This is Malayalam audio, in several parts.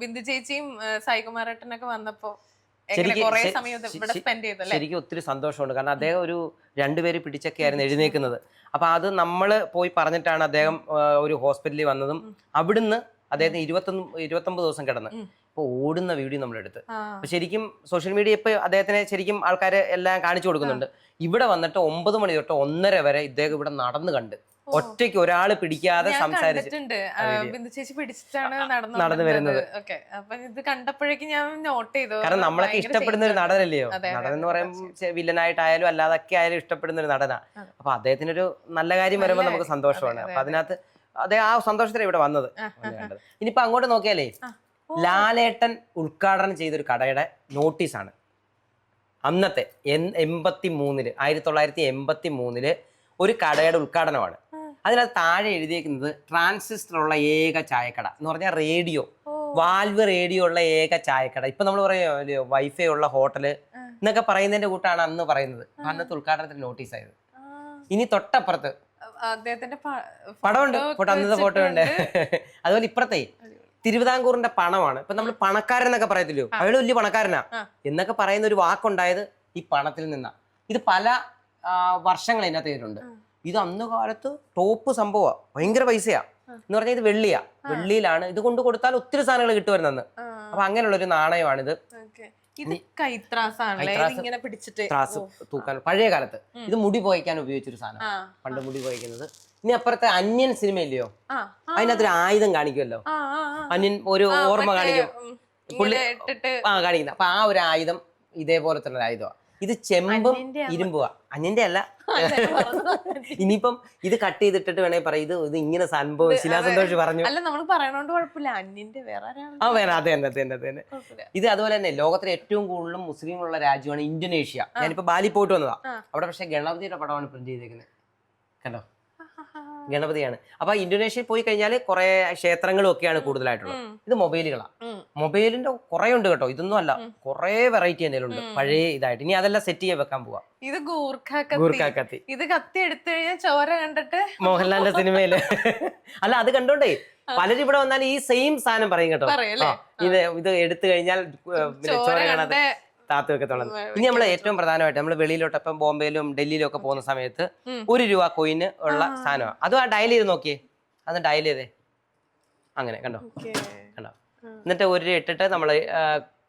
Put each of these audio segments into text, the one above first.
ബിന്ദു ചേച്ചിയും സായികുമാരേട്ടനൊക്കെ വന്നപ്പോ ശരിക്ക് ഒത്തിരി സന്തോഷമുണ്ട്. കാരണം അദ്ദേഹം ഒരു രണ്ടുപേര് പിടിച്ചൊക്കെ ആയിരുന്നു എഴുന്നേക്കുന്നത് അപ്പൊ അത് നമ്മൾ പോയി പറഞ്ഞിട്ടാണ് അദ്ദേഹം ഒരു ഹോസ്പിറ്റലിൽ വന്നതും അവിടുന്ന് അദ്ദേഹത്തിന് ഇരുപത്തൊന്ന് ഇരുപത്തൊമ്പത് ദിവസം കിടന്ന്. ഇപ്പൊ ഓടുന്ന വീഡിയോ നമ്മളെടുത്ത്. അപ്പൊ ശരിക്കും സോഷ്യൽ മീഡിയ ഇപ്പൊ അദ്ദേഹത്തിനെ ശരിക്കും ആൾക്കാരെ എല്ലാം കാണിച്ചു കൊടുക്കുന്നുണ്ട്. ഇവിടെ വന്നിട്ട് ഒമ്പത് മണി തൊട്ട് ഒന്നര വരെ ഇദ്ദേഹം ഇവിടെ നടന്നു കണ്ട്. ഒറ്റയ്ക്ക് ഒരാൾ പിടിക്കാതെ. ബിന്ദു ചേച്ചി പിടിച്ചിട്ടാണ് നടന്നു വരുന്നത്. അപ്പൊ ഇത് കണ്ടപ്പോഴേക്കും ഞാൻ നോട്ട് ചെയ്തു. കാരണം നമ്മളൊക്കെ ഇഷ്ടപ്പെടുന്ന ഒരു. നടനല്ലയോ? നടൻ എന്ന് പറയുമ്പോൾ വില്ലനായിട്ടായാലും അല്ലാതൊക്കെ ആയാലും ഇഷ്ടപ്പെടുന്ന ഒരു നടനാ. അപ്പൊ അപ്പൊ അദ്ദേഹത്തിനൊരു നല്ല കാര്യം വരുമ്പോൾ നമുക്ക് സന്തോഷമാണ്. അപ്പൊ അതിനകത്ത് അദ്ദേഹം ആ സന്തോഷത്തിലാണ് ഇവിടെ വന്നത്. ഇനിയിപ്പോ അങ്ങോട്ട് നോക്കിയാലേ. ലാലേട്ടൻ ഉദ്ഘാടനം ചെയ്തൊരു കടയുടെ നോട്ടീസാണ് അന്നത്തെ എൺപത്തി മൂന്നിൽ ആയിരത്തി തൊള്ളായിരത്തി എൺപത്തി മൂന്നിൽ ഒരു കടയുടെ ഉദ്ഘാടനമാണ്. അതിനകത്ത് താഴെ എഴുതിയേക്കുന്നത് ട്രാൻസിസ്റ്റർ ഉള്ള ഏക ചായക്കട എന്ന് പറഞ്ഞാൽ റേഡിയോ. വാൽവ് റേഡിയോ ഉള്ള ഏക ചായക്കട. ഇപ്പൊ നമ്മൾ പറയുമല്ലോ വൈഫൈ ഉള്ള ഹോട്ടൽ എന്നൊക്കെ പറയുന്നതിന്റെ കൂട്ടാണ് അന്ന് പറയുന്നത്. അന്നത്തെ ഉദ്ഘാടനത്തിന് നോട്ടീസ് ആയത്. ഇനി തൊട്ടപ്പുറത്ത് അദ്ദേഹത്തിന്റെ പടമുണ്ട്. ഫോട്ടോ അന്നത്തെ ഫോട്ടോ ഉണ്ട് അതുപോലെ ഇപ്പുറത്തെ. തിരുവിതാംകൂറിന്റെ പണമാണ്. ഇപ്പൊ നമ്മൾ പണക്കാരൻ എന്നൊക്കെ പറയത്തില്ലോ അയാൾ വലിയ പണക്കാരനാ. എന്നൊക്കെ പറയുന്ന ഒരു വാക്കുണ്ടായത് ഈ പണത്തിൽ നിന്നാ. ഇത് പല വർഷങ്ങൾ ഇതിനകത്ത് ചെയ്തിട്ടുണ്ട്. ഇത് അന്ന് കാലത്ത് ടോപ്പ് സംഭവമാണ് ഭയങ്കര പൈസയാ. എന്ന് പറഞ്ഞാൽ ഇത് വെള്ളിയാ. വെള്ളിയിലാണ്. ഇത് കൊണ്ട് കൊടുത്താൽ ഒത്തിരി സാധനങ്ങൾ കിട്ടുമായിരുന്നു അപ്പൊ അങ്ങനെയുള്ള ഒരു നാണയമാണിത്. ഇത് ത്രാസ് തൂക്കാൻ. പഴയ കാലത്ത്. ഇത് മുടി പോയിക്കാൻ ഉപയോഗിച്ചൊരു സാധനം. പണ്ട് മുടി പോയിക്കുന്നത്. ഇനി അപ്പുറത്തെ അന്യൻ സിനിമ ഇല്ലയോ അതിനകത്തൊരു ആയുധം കാണിക്കുമല്ലോ. അന്യൻ ഒരു ഓർമ്മ കാണിക്കും. പുള്ളി- ആ കാണിക്കുന്ന അപ്പൊ ആ ഒരു ആയുധം ഇതേപോലെ തന്നെ ഒരു ആയുധമാണ് ഇത് ചെമ്പും ഇരുമ്പുക അഞ്ഞിന്റെ ഇരുമ്പുവാ. അന്യന്റെ അല്ല. ഇനിയിപ്പം ഇത് കട്ട് ചെയ്തിട്ടിട്ട് വേണേ പറയും. ഇത് ഇത് ഇങ്ങനെ സംഭവം ശിലാസന്തോഷ് പറഞ്ഞു. അല്ല നമ്മൾ പറയണോണ്ട് കുഴപ്പമില്ല അന്യന്റെ വേറെ ആ വേണം അതെ തന്നെ അതെ തന്നെ ഇത് അതുപോലെ തന്നെ ലോകത്തിലെ ഏറ്റവും കൂടുതലും മുസ്ലിങ്ങളുള്ള രാജ്യമാണ് ഇന്തോനേഷ്യ. ഞാനിപ്പോ ബാലി പോയിട്ട് വന്നതാ. അവിടെ പക്ഷെ ഗണപതിയുടെ പടമാണ് പ്രിന്റ് ചെയ്തേക്കുന്നത് കണ്ടോ. ഗണപതിയാണ്. അപ്പൊ ഇന്തോനേഷ്യയിൽ പോയി കഴിഞ്ഞാൽ കുറെ ക്ഷേത്രങ്ങളും ഒക്കെയാണ് കൂടുതലായിട്ടുള്ളത് ഇത് മൊബൈലുകളാണ്. മൊബൈലിന്റെ കുറെ ഉണ്ട് കേട്ടോ. ഇതൊന്നും അല്ല. കുറെ വെറൈറ്റി എന്തെങ്കിലും ഉണ്ട് പഴയ ഇതായിട്ട്. ഇനി അതെല്ലാം സെറ്റ് ചെയ്യാൻ വെക്കാൻ പോവാ. ഇത് ഗൂർഖ കത്തി. ഇത് കത്തി എടുത്തു കഴിഞ്ഞാൽ ചോര കണ്ടിട്ട് മോഹൻലാലിന്റെ സിനിമയിൽ. അല്ല അത് കണ്ടോണ്ടേ? പലരും ഇവിടെ വന്നാൽ ഈ സെയിം സാധനം പറയും കേട്ടോ? ഇത് ഇത് എടുത്തു കഴിഞ്ഞാൽ ചോര കാണാതെ. താത്ത് വെക്കത്തോളം ഉം, ഇനി നമ്മൾ ഏറ്റവും പ്രധാനമായിട്ട് നമ്മൾ വെളിയിലോട്ട് ഇപ്പം ബോംബെയിലും ഡൽഹിയിലും ഒക്കെ പോകുന്ന സമയത്ത്. ഒരു രൂപ കോയിന് ഉള്ള സാധനമാണ് അതും ആ ഡയൽ ചെയ്ത് നോക്കിയേ. അത് ഡയൽ ചെയ്തേ. അങ്ങനെ കണ്ടോ? കണ്ടോ. എന്നിട്ട് ഒരു രൂപ ഇട്ടിട്ട് നമ്മൾ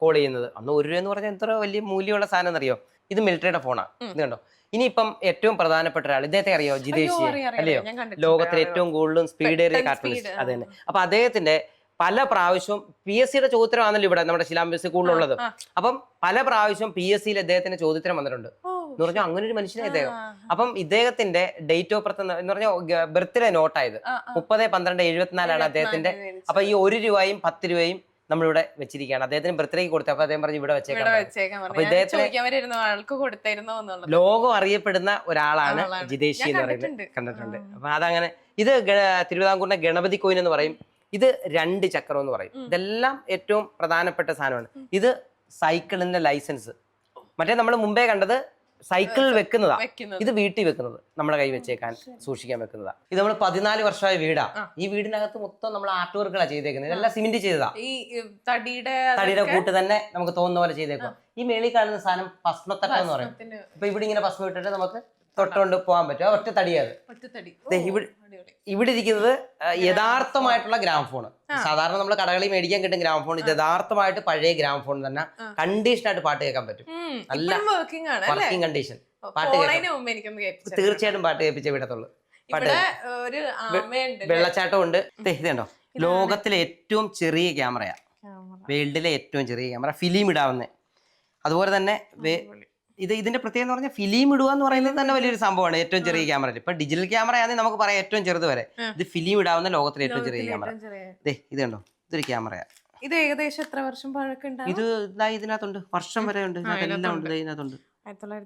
കോൾ ചെയ്യുന്നത്. അന്ന് ഒരു രൂപ എന്ന് പറഞ്ഞാൽ എത്ര വലിയ മൂല്യമുള്ള സാധനം എന്നറിയോ? ഇത് മിലിറ്ററിയുടെ ഫോണാണ് ഇത് കണ്ടോ? ഇനിയിപ്പം ഏറ്റവും പ്രധാനപ്പെട്ട ഒരാൾ ഇദ്ദേഹത്തെ അറിയോ? ജിതേഷ് അല്ലയോ. ലോകത്തിലെ ഏറ്റവും കൂടുതലും സ്പീഡ് ഏറിയ പെട്ടെന്ന് കാർട്ടൂണിസ്റ്റ് അത് തന്നെ. അപ്പൊ അദ്ദേഹത്തിന്റെ പല പ്രാവശ്യം പി എസ് സിയുടെ ചോദ്യമാണല്ലോ ഇവിടെ നമ്മുടെ ശിലാംബസ് കൂടുതലുള്ളത്. അപ്പം പല പ്രാവശ്യം പി എസ് സിയിൽ അദ്ദേഹത്തിന്റെ ചോദ്യത്തിന് വന്നിട്ടുണ്ട്. എന്ന് പറഞ്ഞാൽ അങ്ങനെ ഒരു മനുഷ്യനെ ഇദ്ദേഹം. അപ്പം ഇദ്ദേഹത്തിന്റെ ഡേറ്റ് ഓഫ് ബർത്ത് എന്ന് പറഞ്ഞാൽ ബർത്ത്ഡേ നോട്ടായത്. മുപ്പത് പന്ത്രണ്ട് എഴുപത്തിനാലാണ് അദ്ദേഹത്തിന്റെ. അപ്പൊ ഈ ഒരു രൂപയും പത്ത് രൂപയും നമ്മളിവിടെ വെച്ചിരിക്കുകയാണ്. അദ്ദേഹത്തിന് ബർത്ത്ഡേക്ക് കൊടുത്തു. അപ്പൊ അദ്ദേഹം പറഞ്ഞു ഇവിടെ വെച്ചേക്കാം. അപ്പൊ ഇദ്ദേഹത്തിന് ലോകം അറിയപ്പെടുന്ന ഒരാളാണ്. ജിതേഷി എന്ന് പറയുന്നത്. കണ്ടിട്ടുണ്ട്. അപ്പൊ അതങ്ങനെ ഇത് തിരുവിതാംകൂറിന്റെ ഗണപതി കോയിൻ എന്ന് പറയും. ഇത് രണ്ട് ചക്രം എന്ന് പറയും. ഇതെല്ലാം ഏറ്റവും പ്രധാനപ്പെട്ട സാധനമാണ്. ഇത് സൈക്കിളിന്റെ ലൈസൻസ്. മറ്റേ നമ്മൾ മുമ്പേ കണ്ടത് സൈക്കിളിൽ വെക്കുന്നതാ. ഇത് വീട്ടിൽ വെക്കുന്നത്. നമ്മുടെ കൈ വെച്ചേക്കാൻ സൂക്ഷിക്കാൻ വെക്കുന്നതാ. ഇത് നമ്മൾ പതിനാല് വർഷമായ വീടാ. ഈ വീടിനകത്ത് മൊത്തം നമ്മൾ ആർട്ട് വർക്കുകളാണ് ചെയ്തേക്കുന്നത്. ഇതെല്ലാം സിമെന്റ് ചെയ്തതാ. ഈ തടിയുടെ തടിയുടെ കൂട്ട് തന്നെ നമുക്ക് തോന്നുന്ന പോലെ ചെയ്തേക്കുക ഈ മേളിൽ കാണുന്ന സാധനം ഭസ്മത്തട്ടം എന്ന് പറയും. ഇപ്പൊ ഇവിടെ ഇങ്ങനെ ഭസ്മം ഇട്ടിട്ട് നമുക്ക് തൊട്ടുകൊണ്ട് പോകാൻ പറ്റും. ഒറ്റ തടിയത് ഇവിടെ- ഇരിക്കുന്നത് യഥാർത്ഥമായിട്ടുള്ള യഥാർത്ഥമായിട്ടുള്ള ഗ്രാമഫോൺ സാധാരണ നമ്മൾ കടകളിൽ മേടിക്കാൻ കിട്ടും ഗ്രാമഫോൺ ഇത് യഥാർത്ഥമായിട്ട് പഴയ ഗ്രാമഫോൺ തന്നെ. കണ്ടീഷൻ ആയിട്ട് പാട്ട് കേൾക്കാൻ പറ്റും. നല്ല വർക്കിംഗ് കണ്ടീഷൻ പാട്ട് തീർച്ചയായിട്ടും പാട്ട് കേൾപ്പിച്ചേ വിടത്തുള്ളൂ. പാട്ട് വെള്ളച്ചാട്ടം ഉണ്ട്. ഇതുണ്ടോ? ലോകത്തിലെ ഏറ്റവും ചെറിയ ക്യാമറയാ. വേൾഡിലെ ഏറ്റവും ചെറിയ ക്യാമറ. ഫിലിം ഇടാവുന്നേ. അതുപോലെ തന്നെ ഇത് ഇതിന്റെ പ്രത്യേകത എന്ന് പറഞ്ഞാൽ ഫിലിം ഇടുക എന്ന് പറയുന്നത് തന്നെ വലിയൊരു സംഭവമാണ് ഏറ്റവും ചെറിയ ക്യാമറ. ഇപ്പൊ ഡിജിറ്റൽ ക്യാമറ ആണെങ്കിൽ നമുക്ക് പറയാം ഏറ്റവും ചെറുത് വരെ. ഇത് ഫിലിം ഇടാവുന്ന ലോകത്തിലെ ഏറ്റവും ചെറിയ ക്യാമറ. ദേ ഇത് കണ്ടോ? ഇതൊരു ക്യാമറയാ. ഇത് ഏകദേശം എത്ര വർഷം പഴക്കം ഇത് ഇതാ ഇതിനകത്തുണ്ട്. വർഷം വരെ ഉണ്ട്. എല്ലാം ഉണ്ട് ഇതിനകത്തുണ്ട്.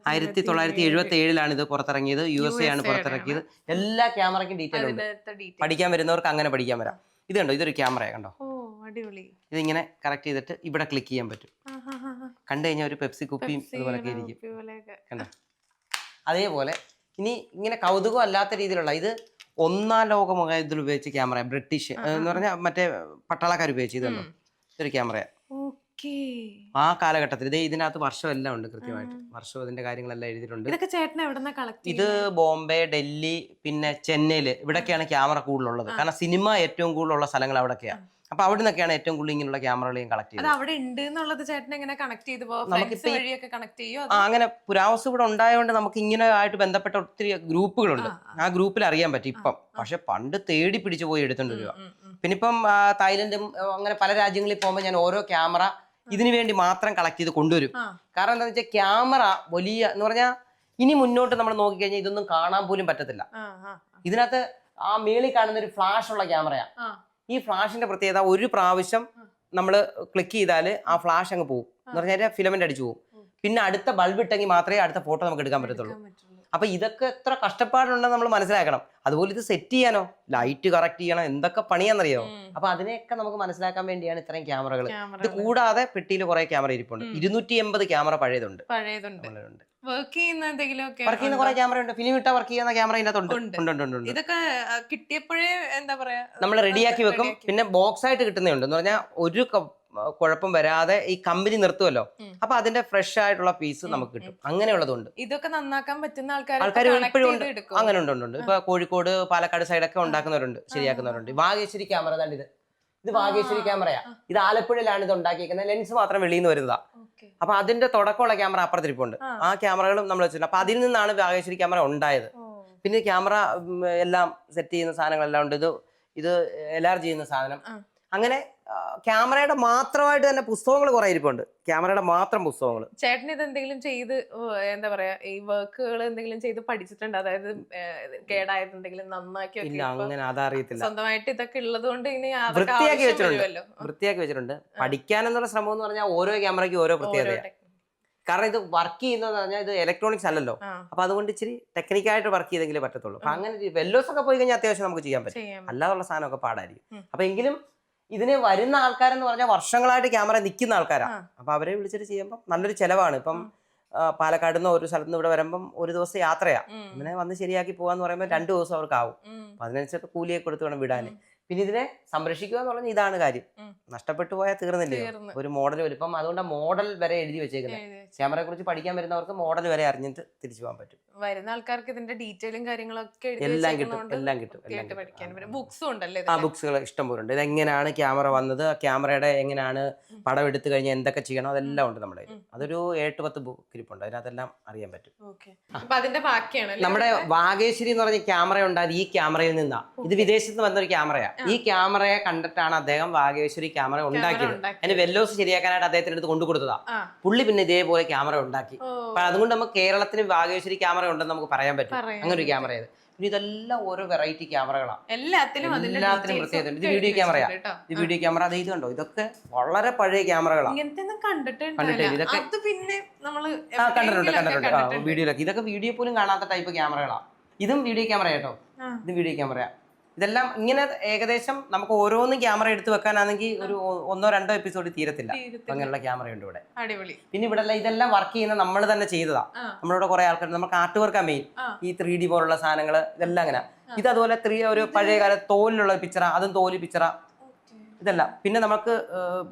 ആയിരത്തി തൊള്ളായിരത്തി എഴുപത്തി ഏഴിലാണ് ഇത് പുറത്തിറങ്ങിയത്. യു എസ് എ ആണ് പുറത്തിറക്കിയത്. എല്ലാ ക്യാമറയ്ക്കും ഡീറ്റെയിൽ ഉണ്ട്. പഠിക്കാൻ വരുന്നവർക്ക് അങ്ങനെ പഠിക്കാൻ വരാം. ഇത് കണ്ടോ? ഇതൊരു ക്യാമറയാ കണ്ടോ? ഇതിങ്ങനെ കറക്റ്റ് ചെയ്തിട്ട് ഇവിടെ ക്ലിക്ക് ചെയ്യാൻ പറ്റും. കണ്ടു കഴിഞ്ഞാൽ ഒരു പെപ്സി കുപ്പിയും അതുപോലൊക്കെ ആയിരിക്കും ഇരിക്കും. കണ്ടോ? അതേപോലെ ഇനി ഇങ്ങനെ കൗതുകം അല്ലാത്ത രീതിയിലുള്ള ഇത് ഒന്നാം ലോക മുഖത്തിൽ ഉപയോഗിച്ച ക്യാമറ ബ്രിട്ടീഷ് എന്ന് പറഞ്ഞാൽ മറ്റേ പട്ടാളക്കാർ ഉപയോഗിച്ച ഇതുണ്ടോ ഇതൊരു ക്യാമറ ആ കാലഘട്ടത്തിൽ ഇതേ ഇതിനകത്ത് വർഷം എല്ലാം ഉണ്ട് കൃത്യമായിട്ട്. വർഷം ഇതിന്റെ കാര്യങ്ങളെല്ലാം എഴുതിയിട്ടുണ്ട്. ഇത് ബോംബെ ഡൽഹി പിന്നെ ചെന്നൈയിൽ ഇവിടൊക്കെയാണ് ക്യാമറ കൂടുതലുള്ളത്. കാരണം സിനിമ ഏറ്റവും കൂടുതലുള്ള സ്ഥലങ്ങൾ അവിടൊക്കെയാണ് അപ്പൊ അവിടെ നിന്നൊക്കെയാണ് ഏറ്റവും കൂടുതൽ ഇങ്ങനെയുള്ള ക്യാമറകളെയും കളക്ട് അത് ചെയ്യുന്നത് അവിടെ ഉണ്ട് എന്നുള്ളത് ചേട്ടൻ എങ്ങനെ കണക്ട് ചെയ്ത് നമുക്കിപ്പോ ഈ- വഴിയൊക്കെ കണക്ട് ചെയ്യോ ആ അങ്ങനെ പുരാവസ്തു ഇവിടെ ഉണ്ടായതുകൊണ്ട് നമുക്ക് ഇങ്ങനെ ആയിട്ട് ബന്ധപ്പെട്ട ഒത്തിരി ഗ്രൂപ്പുകളുണ്ട്. ആ ഗ്രൂപ്പിൽ അറിയാൻ പറ്റും ഇപ്പം. പക്ഷെ പണ്ട് തേടി പിടിച്ചു പോയി എടുത്തോണ്ട് വരിക. പിന്നെ ഇപ്പം ആ, തായ്ലൻഡും ആ, അങ്ങനെ പല രാജ്യങ്ങളിൽ പോകുമ്പോൾ ഞാൻ ഓരോ ക്യാമറ ഇതിനു വേണ്ടി മാത്രം കളക്ട് ചെയ്ത് കൊണ്ടുവരും. ആ. കാരണം എന്താണെന്ന് വെച്ചാൽ ക്യാമറ വലിയ എന്ന് പറഞ്ഞാൽ ഇനി മുന്നോട്ട് നമ്മൾ നോക്കിക്കഴിഞ്ഞാൽ ഇതൊന്നും കാണാൻ പോലും പറ്റത്തില്ല. ഇതിനകത്ത് ആ മേളിൽ കാണുന്ന ഒരു ഫ്ലാഷ് ഉള്ള ക്യാമറയാണ് ഈ ഫ്ലാഷിന്റെ പ്രത്യേകത ഒരു പ്രാവശ്യം നമ്മൾ ക്ലിക്ക് ചെയ്താൽ ആ ഫ്ലാഷ് അങ്ങ് പോകും എന്ന് പറഞ്ഞാൽ ഫിലമെന്റ് അടിച്ചു പോകും പിന്നെ അടുത്ത ബൾബ് ഇട്ടെങ്കിൽ മാത്രമേ അടുത്ത ഫോട്ടോ നമുക്ക് എടുക്കാൻ പറ്റത്തുള്ളൂ. അപ്പൊ ഇതൊക്കെ എത്ര കഷ്ടപ്പാടുണ്ടെന്ന് നമ്മൾ മനസ്സിലാക്കണം. അതുപോലെ ഇത് സെറ്റ് ചെയ്യാനോ? ലൈറ്റ് കറക്റ്റ് ചെയ്യണം? എന്തൊക്കെ പണിയാണെന്നറിയോ? അപ്പൊ അതിനെയൊക്കെ നമുക്ക് മനസ്സിലാക്കാൻ വേണ്ടിയാണ് ഇത്രയും ക്യാമറകൾ ഇത് കൂടാതെ പെട്ടിയിൽ കുറെ ക്യാമറ ഇരിപ്പുണ്ട്. ഇരുന്നൂറ്റി എൺപത് ക്യാമറ പഴയതുണ്ട്. വർക്ക് ചെയ്യുന്ന കുറെ ക്യാമറ ഉണ്ട്. ഫിലിം ഇട്ട വർക്ക് ചെയ്യുന്ന ക്യാമറ ഇതിനകത്തുണ്ട് ഇതൊക്കെ കിട്ടിയപ്പോഴേ എന്താ പറയാ? നമ്മൾ റെഡിയാക്കി വെക്കും. പിന്നെ ബോക്സ് ആയിട്ട് കിട്ടുന്നുണ്ട് എന്ന് പറഞ്ഞാൽ ഒരു കുഴപ്പം വരാതെ ഈ കമ്പനി നിർത്തുമല്ലോ. അപ്പൊ അതിന്റെ ഫ്രഷ് ആയിട്ടുള്ള പീസ് നമുക്ക് കിട്ടും. അങ്ങനെയുള്ളതുണ്ട്. ഇതൊക്കെ നന്നാക്കാൻ പറ്റുന്ന ആൾക്കാർ ആൾക്കാർ ഇപ്പോഴും ഉണ്ട്. അങ്ങനെ ഉണ്ട് ഉണ്ട് ഇപ്പൊ കോഴിക്കോട് പാലക്കാട് സൈഡൊക്കെ ഉണ്ടാക്കുന്നവരുണ്ട് ശരിയാക്കുന്നവരുണ്ട്. വാഗേശ്വരി ക്യാമറ ഇത്. ഇത് വാഗേശ്വരി ക്യാമറയാ ഇത് ആലപ്പുഴയിലാണ് ഇത് ഉണ്ടാക്കിയിരിക്കുന്നത് ലെൻസ് മാത്രം വെളിയിൽ നിന്ന് വരുന്നതാ. അപ്പൊ അതിന്റെ തുടക്കമുള്ള ക്യാമറ അപ്പുറത്തിരിപ്പുണ്ട്. ആ. ക്യാമറകളും നമ്മൾ വെച്ചിട്ടുണ്ട്. അപ്പൊ അതിൽ നിന്നാണ് വാഗേശ്വരി ക്യാമറ ഉണ്ടായത്. പിന്നെ ക്യാമറ എല്ലാം സെറ്റ് ചെയ്യുന്ന സാധനങ്ങളെല്ലാം ഉണ്ട്. ഇത് ഇത് എല്ലാവരും ചെയ്യുന്ന സാധനം. അങ്ങനെ ക്യാമറയുടെ മാത്രമായിട്ട് തന്നെ പുസ്തകങ്ങൾ കുറെ ഇരിപ്പുണ്ട്. ക്യാമറയുടെ മാത്രം പുസ്തകങ്ങൾ. ചേട്ടൻ ഇത് എന്തെങ്കിലും ചെയ്ത് എന്താ പറയാ ഈ വർക്കുകൾ എന്തെങ്കിലും ചെയ്ത് പഠിച്ചിട്ടുണ്ട്? അതായത് കേടായത് എന്തെങ്കിലും നന്നാക്കി ഇല്ല അങ്ങനെ അതറിയത്തില്ല. സ്വന്തമായിട്ട് ഇതൊക്കെ ഉള്ളത് കൊണ്ട് ഇനി വൃത്തിയാക്കി വെച്ചിട്ടുണ്ട്. വൃത്തിയാക്കി വെച്ചിട്ടുണ്ട്. പഠിക്കാൻ എന്നുള്ള ശ്രമം എന്ന് പറഞ്ഞാൽ ഓരോ ക്യാമറയ്ക്കും ഓരോ പ്രത്യേകത കാരണം ഇത് വർക്ക് ചെയ്യുന്നതെന്ന് പറഞ്ഞാൽ ഇത് ഇലക്ട്രോണിക്സ് അല്ലല്ലോ. അപ്പൊ അതുകൊണ്ട് ഇച്ചിരി ടെക്നിക്കായിട്ട് വർക്ക് ചെയ്തെങ്കിലേ പറ്റത്തുള്ളൂ. അപ്പൊ അങ്ങനെ വെല്ലോസ് ഒക്കെ പോയി കഴിഞ്ഞാൽ അത്യാവശ്യം നമുക്ക് ചെയ്യാൻ പറ്റും. അല്ലാതുള്ള സാധനമൊക്കെ പാടായിരിക്കും. അപ്പൊ എങ്കിലും ഇതിന് വരുന്ന ആൾക്കാരെന്ന് പറഞ്ഞാൽ വർഷങ്ങളായിട്ട് ക്യാമറ നിൽക്കുന്ന ആൾക്കാരാണ്. അപ്പൊ അവരെ വിളിച്ചിട്ട് ചെയ്യുമ്പോൾ നല്ലൊരു ചെലവാണ്. ഇപ്പം പാലക്കാട് നിന്ന് ഒരു സ്ഥലത്ത് നിന്ന് ഇവിടെ വരുമ്പം ഒരു ദിവസം യാത്രയാ. അങ്ങനെ വന്ന് ശരിയാക്കി പോകാന്ന് പറയുമ്പോൾ രണ്ടു ദിവസം അവർക്ക് ആവും അപ്പൊ അതിനനുസരിച്ച് കൂലിയൊക്കെ കൊടുത്ത് വേണം വിടാൻ പിന്നെ ഇതിനെ സംരക്ഷിക്കുക എന്ന് പറഞ്ഞാൽ ഇതാണ് കാര്യം. നഷ്ടപ്പെട്ടു പോയാൽ തീർന്നില്ലേ ഒരു മോഡൽ വരും. ഇപ്പം അതുകൊണ്ട് മോഡൽ വരെ എഴുതി വെച്ചേക്കുന്നത് ക്യാമറയെ കുറിച്ച് പഠിക്കാൻ വരുന്നവർക്ക് മോഡൽ വരെ അറിഞ്ഞിട്ട് തിരിച്ചു പോകാൻ പറ്റും. വരുന്ന ആൾക്കാർക്ക് ഇതിന്റെ ഡീറ്റെയിലും കാര്യങ്ങളൊക്കെ എല്ലാം കിട്ടും. എല്ലാം കിട്ടും. ബുക്സും ഉണ്ടല്ലേ ആ ബുക്സുകൾ ഇഷ്ടം പോലെ ഉണ്ട്. ഇത് എങ്ങനെയാണ് ക്യാമറ വന്നത്? ക്യാമറയുടെ എങ്ങനെയാണ് പടം എടുത്തു കഴിഞ്ഞാൽ എന്തൊക്കെ ചെയ്യണം? അതെല്ലാം ഉണ്ട് നമ്മുടെ അതൊരു എട്ട് പത്ത് ബുക്ക് ഇരിപ്പുണ്ട് അതിനകത്തെല്ലാം അറിയാൻ പറ്റും. അതിന്റെ ബാക്കിയാണ് നമ്മുടെ വാഗേശ്വരി എന്ന് പറഞ്ഞ ക്യാമറ ഉണ്ടായത് ഈ ക്യാമറയിൽ നിന്നാ. ഇത് വിദേശത്ത് നിന്ന് വന്നൊരു ക്യാമറയാ. ഈ ക്യാമറയെ കണ്ടിട്ടാണ് അദ്ദേഹം വാഗേശ്വരി ക്യാമറ ഉണ്ടാക്കിയത്. അതിന് വെല്ലോസ് ശരിയാക്കാനായിട്ട് അദ്ദേഹത്തിന്റെ അടുത്ത് കൊണ്ടു കൊടുത്തതാ പുള്ളി പിന്നെ ഇതേപോലെ ക്യാമറ ഉണ്ടാക്കി. അപ്പൊ അതുകൊണ്ട് നമുക്ക് കേരളത്തിന് വാഗേശ്വരി ക്യാമറ ഉണ്ടെന്ന് നമുക്ക് പറയാൻ പറ്റും. അങ്ങനെ ഒരു ക്യാമറ പിന്നെ ഇതെല്ലാം ഓരോ വെറൈറ്റി ക്യാമറകളാണ് എല്ലാത്തിലും അതിന്റെ എല്ലാത്തിനും പ്രത്യേകത. ഇത് വീഡിയോ ക്യാമറയാ. ഇത് വീഡിയോ ക്യാമറ. അത് ഇത് കണ്ടോ? ഇതൊക്കെ വളരെ പഴയ ക്യാമറകളാണ് ഒന്നും ഇതൊക്കെ- കണ്ടിട്ടുണ്ട് കണ്ടിട്ടുണ്ട്. കണ്ടിട്ടുണ്ട്. വീഡിയോയിലൊക്കെ. ഇതൊക്കെ വീഡിയോ പോലും കാണാത്ത ടൈപ്പ് ക്യാമറകളാണ് ഇതും വീഡിയോ ക്യാമറ കേട്ടോ. ഇതും വീഡിയോ ക്യാമറ ഇതെല്ലാം ഇങ്ങനെ ഏകദേശം നമുക്ക് ഓരോന്നും ക്യാമറ എടുത്ത് വെക്കാനാണെങ്കിൽ ഒരു ഒന്നോ രണ്ടോ എപ്പിസോഡ് തീരത്തില്ല. അങ്ങനെയുള്ള ക്യാമറ ഉണ്ട് ഇവിടെ പിന്നെ ഇവിടെ ഇതെല്ലാം വർക്ക് ചെയ്യുന്ന നമ്മൾ തന്നെ ചെയ്തതാ. നമ്മളിവിടെ കുറെ ആൾക്കാർ നമുക്ക് ആർട്ട് വർക്കാ മെയിൻ ഈ ത്രീ ഡി പോലുള്ള സാധനങ്ങൾ ഇതെല്ലാം അങ്ങനെ ഇത് അതുപോലെ ത്രീ ഒരു പഴയകാല തോലിലുള്ള പിക്ചറ അതും തോൽ പിക്ചറ ഇതെല്ലാം. പിന്നെ നമുക്ക്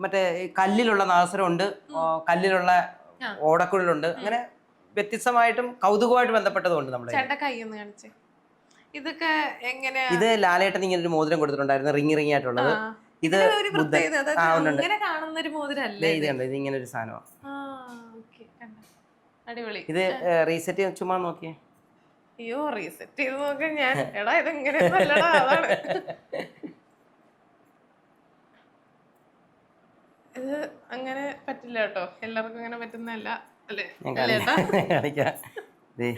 മറ്റേ കല്ലിലുള്ള നാസരമുണ്ട് കല്ലിലുള്ള. ഓടക്കുഴലുണ്ട്. അങ്ങനെ വ്യത്യസ്തമായിട്ടും കൗതുകമായിട്ട് ബന്ധപ്പെട്ടതുകൊണ്ട് നമ്മൾ കയ്യിൽ. കൈ ഒന്ന് കാണിച്ചേ. ഇതൊക്കെ എങ്ങനെ ഇത് ലാലേട്ടൻ ഇങ്ങനെ ഒരു മോതിരം കൊടുത്തിട്ടുണ്ടായിരുന്നു റിങ് റിങ് ആയിട്ടുള്ളത്. ഇത് ഇങ്ങനെ കാണുന്ന ഒരു മോതിരല്ലേ ഇത്? കണ്ടോ ഇത് ഇങ്ങനെ ഒരു സാധനമാണ് അടിപൊളി. ഇത് റീസെറ്റ് ചുമ്മാ നോക്കിയേ. അയ്യോ റീസെറ്റ് ചെയ്ത് നോക്കാൻ ഞാൻ എടാ ഇതെങ്ങനെ നല്ലടാ അതാണ്. ഇത് അങ്ങനെ പറ്റില്ല കേട്ടോ. എല്ലാവർക്കും അങ്ങനെ പറ്റുന്നതല്ല. അല്ലേ? ഞാൻ അല്ലേ ഏട്ടാ? കാണിക്കാം. കാണിക്കാം ദേ.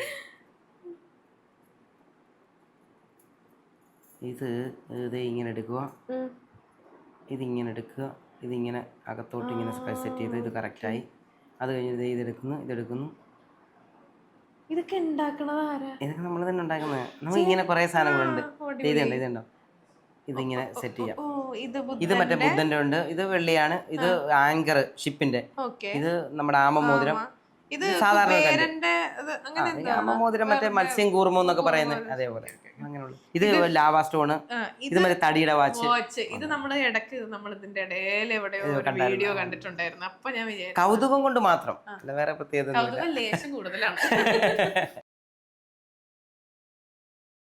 ഇത് ഇത് ഇങ്ങനെ എടുക്കുക. ഇതിങ്ങനെ എടുക്കുക. ഇതിങ്ങനെ അകത്തോട്ട് ഇങ്ങനെ സെറ്റ് ചെയ്ത് ഇത് കറക്റ്റായി അത് കഴിഞ്ഞ് ഇത് ഇതെടുക്കുന്നു ഇതെടുക്കുന്നു. ഇതൊക്കെ ഉണ്ടാക്കണത് ആരാ? ഇതൊക്കെ നമ്മൾ തന്നെ ഉണ്ടാക്കുന്നത് നമ്മൾ ഇങ്ങനെ കുറേ സാധനങ്ങളുണ്ട്. ഇതുണ്ട് ഇതുണ്ടോ? ഇതിങ്ങനെ സെറ്റ് ചെയ്യാം. ഇത് ഇത് മറ്റേ ബുദ്ധന്റെ ഉണ്ട്. ഇത് വെള്ളിയാണ്. ഇത് ആങ്കർ ഷിപ്പിന്റെ ഇത് നമ്മുടെ ആമ. മോതിരം ഇത് സാധാരണ യാമമോതിരം മറ്റേ മത്സ്യം കൂർമോ എന്നൊക്കെ പറയുന്നത്. അതേപോലെ. അങ്ങനെയുള്ള. ഇത് ലാവാ സ്റ്റോണ്. ഇത് മറ്റേ തടിയുടെ വാച്ച്. ഇത് നമ്മുടെ ഇടയ്ക്ക് നമ്മൾ ഇതിന്റെ ഇടയിൽ എവിടെയോ വീഡിയോ കണ്ടിട്ടുണ്ടായിരുന്നു. അപ്പൊ ഞാൻ കൗതുകം കൊണ്ട് മാത്രം. അല്ല വേറെ പ്രത്യേകത കൗതുകം ലേശം കൂടുതലാണ്.